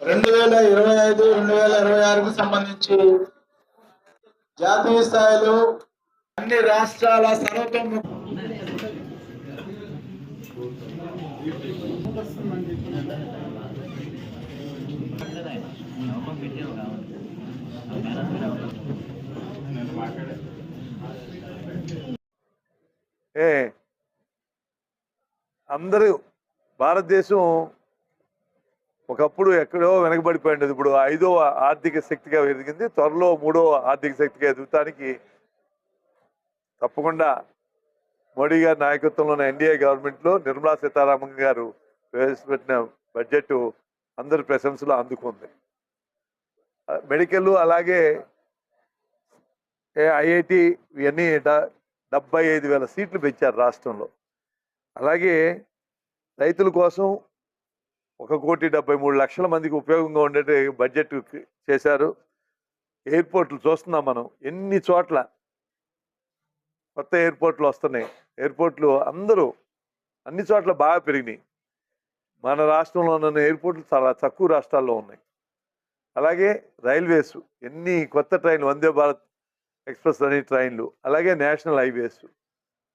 రెండు వేల ఇరవై ఐదు రెండు వేల ఇరవై ఆరుకు సంబంధించి జాతీయ స్థాయిలో అన్ని రాష్ట్రాల సర్వతోము ఏ అందరూ భారతదేశం ఒకప్పుడు ఎక్కడో వెనకబడిపోయింది. ఇప్పుడు ఐదో ఆర్థిక శక్తిగా ఎదిగింది. త్వరలో మూడో ఆర్థిక శక్తిగా ఎదుగుతానికి తప్పకుండా మోడీ గారి నాయకత్వంలోని ఎన్డీఏ గవర్నమెంట్లో నిర్మలా సీతారామన్ గారు ప్రవేశపెట్టిన బడ్జెట్ అందరి ప్రశంసలు అందుకుంది. మెడికల్ అలాగే ఐఐటి ఇవన్నీ డ- డెబ్బై ఐదు వేల సీట్లు పెంచారు రాష్ట్రంలో. అలాగే రైతుల కోసం ఒక కోటి డెబ్బై మూడు లక్షల మందికి ఉపయోగంగా ఉండే బడ్జెట్ చేశారు. ఎయిర్పోర్ట్లు చూస్తున్నాం మనం ఎన్ని చోట్ల కొత్త ఎయిర్పోర్ట్లు వస్తున్నాయి. ఎయిర్పోర్ట్లు అందరూ అన్ని చోట్ల బాగా పెరిగినాయి. మన రాష్ట్రంలో ఉన్న ఎయిర్పోర్ట్లు చాలా తక్కువ రాష్ట్రాల్లో ఉన్నాయి. అలాగే రైల్వేస్ ఎన్ని కొత్త ట్రైన్లు వందే భారత్ ఎక్స్ప్రెస్ అనే ట్రైన్లు అలాగే నేషనల్ హైవేస్.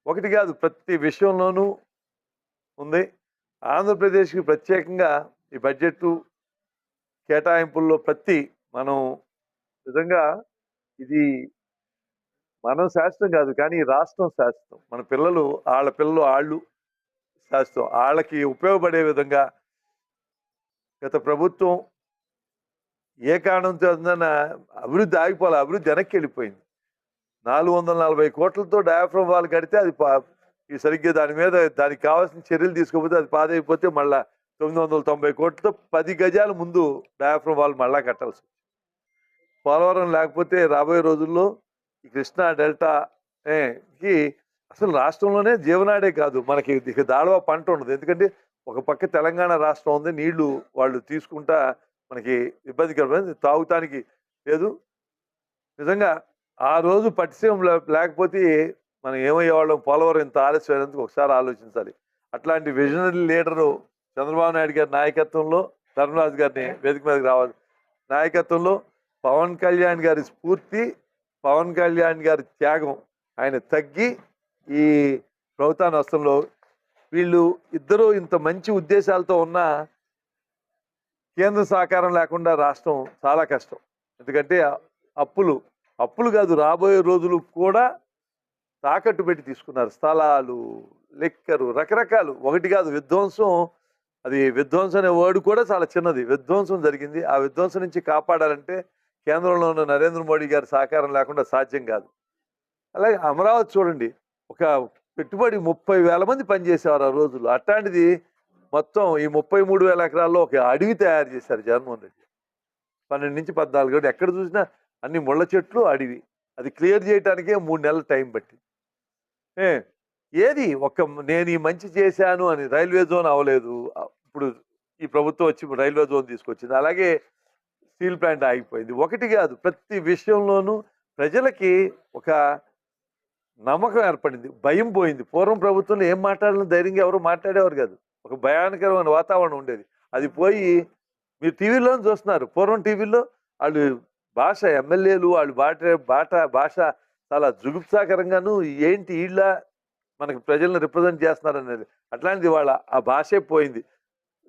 ఒకటి కాదు ప్రతి విషయంలోనూ ఉంది. ఆంధ్రప్రదేశ్కి ప్రత్యేకంగా ఈ బడ్జెట్ కేటాయింపుల్లో ప్రతి మనం నిజంగా ఇది మనం శాస్త్రం కాదు కానీ రాష్ట్రం శాస్త్రం మన పిల్లలు వాళ్ళ పిల్లలు వాళ్ళు శాస్త్రం వాళ్ళకి ఉపయోగపడే విధంగా గత ప్రభుత్వం ఏ కారణంతో ఉందన్న అభివృద్ధి ఆగిపోలే అభివృద్ధి వెనక్కి వెళ్ళిపోయింది. నాలుగు వందల నలభై కోట్లతో డయాఫ్రమ్ వాల్ కడితే అది పా- ఈ సరిగ్గా దాని మీద దానికి కావాల్సిన చర్యలు తీసుకోకపోతే అది పాదైపోతే మళ్ళా తొమ్మిది వందల తొంభై కోట్లతో పది గజాల ముందు డయాఫ్రమ్ వాల్ మళ్ళా కట్టాల్సి పోలవరం లేకపోతే రాబోయే రోజుల్లో ఈ కృష్ణా డెల్టా అసలు రాష్ట్రంలోనే జీవనాడే కాదు. మనకి ఇక దాడవ పంట ఉండదు. ఎందుకంటే ఒక పక్క తెలంగాణ రాష్ట్రం ఉంది. నీళ్ళు వాళ్ళు తీసుకుంటా మనకి ఇబ్బందికరమైనది తాగుతానికి లేదు. నిజంగా ఆ రోజు పట్టిసీమ లేకపోతే మనం ఏమయ్యేవాళ్ళం? పోలవరం ఇంత ఆలస్యమైనందుకు ఒకసారి ఆలోచించాలి. అట్లాంటి విజనరీ లీడరు చంద్రబాబు నాయుడు గారి నాయకత్వంలో ధర్మరాజు గారిని వేదిక మీదకి రావాలి. నాయకత్వంలో పవన్ కళ్యాణ్ గారి స్ఫూర్తి పవన్ కళ్యాణ్ గారి త్యాగం ఆయన తగ్గి ఈ ప్రభుత్వ నష్టంలో వీళ్ళు ఇద్దరు ఇంత మంచి ఉద్దేశాలతో ఉన్న కేంద్ర సహకారం లేకుండా రాష్ట్రం చాలా కష్టం. ఎందుకంటే అప్పులు అప్పులు కాదు రాబోయే రోజులు కూడా తాకట్టు పెట్టి తీసుకున్నారు. స్థలాలు లెక్కరు రకరకాలు. ఒకటి కాదు విధ్వంసం. అది విధ్వంసం అనే వర్డ్ కూడా చాలా చిన్నది. విధ్వంసం జరిగింది. ఆ విధ్వంసం నుంచి కాపాడాలంటే కేంద్రంలో ఉన్న నరేంద్ర మోడీ గారి సహకారం లేకుండా సాధ్యం కాదు. అలాగే అమరావతి చూడండి. ఒక పెట్టుబడి ముప్పై వేల మంది పనిచేసేవారు ఆ రోజులు అట్లాంటిది మొత్తం ఈ ముప్పై మూడు వేల ఎకరాల్లో ఒక అడవి తయారు చేశారు జగన్మోహన్ రెడ్డి. పన్నెండు నుంచి పద్నాలుగు గంటలు ఎక్కడ చూసినా అన్ని ముళ్ళ చెట్లు అడవి. అది క్లియర్ చేయడానికే మూడు నెలలు టైం పట్టింది. ఏది ఒక నేను ఈ మంచి చేశాను అని రైల్వే జోన్ అవ్వలేదు. ఇప్పుడు ఈ ప్రభుత్వం వచ్చి రైల్వే జోన్ తీసుకొచ్చింది. అలాగే స్టీల్ ప్లాంట్ ఆగిపోయింది. ఒకటి కాదు ప్రతి విషయంలోనూ ప్రజలకి ఒక నమ్మకం ఏర్పడింది. భయం పోయింది. పూర్వం ప్రభుత్వంలో ఏం మాట్లాడాలని ధైర్యంగా ఎవరు మాట్లాడేవారు కాదు. ఒక భయానకరమైన వాతావరణం ఉండేది. అది పోయి మీరు టీవీలో చూస్తున్నారు. పూర్వం టీవీలో వాళ్ళు భాష ఎమ్మెల్యేలు వాళ్ళు బాట బాట భాష చాలా జుగుప్సాకరంగాను ఏంటి వీళ్ళ మనకు ప్రజలను రిప్రజెంట్ చేస్తున్నారు అనేది అట్లాంటిది వాళ్ళ ఆ భాషే పోయింది.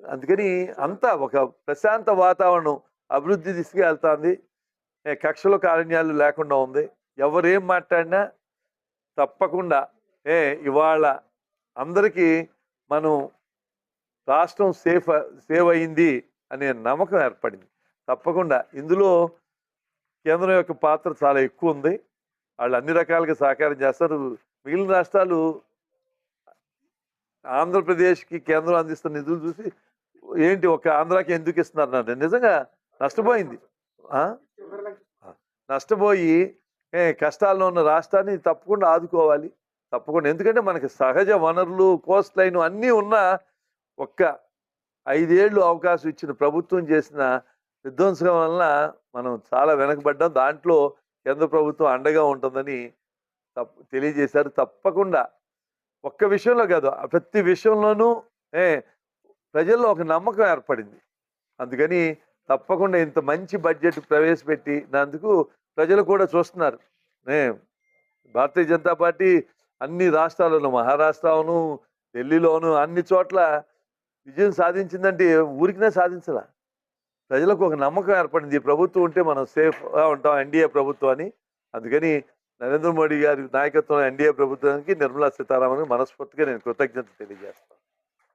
అందుకని అంతా ఒక ప్రశాంత వాతావరణం అభివృద్ధి దిశగా వెళ్తుంది. ఏ కక్షలు కారణ్యాలు లేకుండా ఉంది. ఎవరేం మాట్లాడినా తప్పకుండా ఏ ఇవాళ అందరికీ మనం రాష్ట్రం సేఫ్ సేవ్ అయింది అనే నమ్మకం ఏర్పడింది. తప్పకుండా ఇందులో కేంద్రం యొక్క పాత్ర చాలా ఎక్కువ ఉంది. వాళ్ళు అన్ని రకాలుగా సహకారం చేస్తారు. మిగిలిన రాష్ట్రాలు ఆంధ్రప్రదేశ్కి కేంద్రం అందిస్తున్న నిధులు చూసి ఏంటి ఒక ఆంధ్రాకి ఎందుకు ఇస్తున్నారు? అంటే నిజంగా నష్టపోయింది. నష్టపోయి ఏ కష్టాల్లో ఉన్న రాష్ట్రాన్ని తప్పకుండా ఆదుకోవాలి. తప్పకుండా. ఎందుకంటే మనకి సహజ వనరులు కోస్ట్ లైన్ అన్నీ ఉన్నా ఒక్క ఐదేళ్ళు అవకాశం ఇచ్చిన ప్రభుత్వం చేసిన విధ్వంసం వలన మనం చాలా వెనకబడ్డాం. దాంట్లో కేంద్ర ప్రభుత్వం అండగా ఉంటుందని తెలియజేశారు. తప్పకుండా. ఒక్క విషయంలో కాదు ప్రతి విషయంలోనూ ఏ ప్రజల్లో ఒక నమ్మకం ఏర్పడింది. అందుకని తప్పకుండా ఇంత మంచి బడ్జెట్ ప్రవేశపెట్టినందుకు ప్రజలు కూడా చూస్తున్నారు. భారతీయ జనతా పార్టీ అన్ని రాష్ట్రాలను మహారాష్ట్రను ఢిల్లీలోను అన్ని చోట్ల విజయం సాధించిందంటే ఊరికినే సాధించాల. ప్రజలకు ఒక నమ్మకం ఏర్పడింది. ఈ ప్రభుత్వం ఉంటే మనం సేఫ్గా ఉంటాం ఎన్డీఏ ప్రభుత్వం అని. అందుకని నరేంద్ర మోడీ గారి నాయకత్వంలో ఎన్డీఏ ప్రభుత్వానికి నిర్మలా సీతారామన్ మనస్ఫూర్తిగా నేను కృతజ్ఞత తెలియజేస్తాను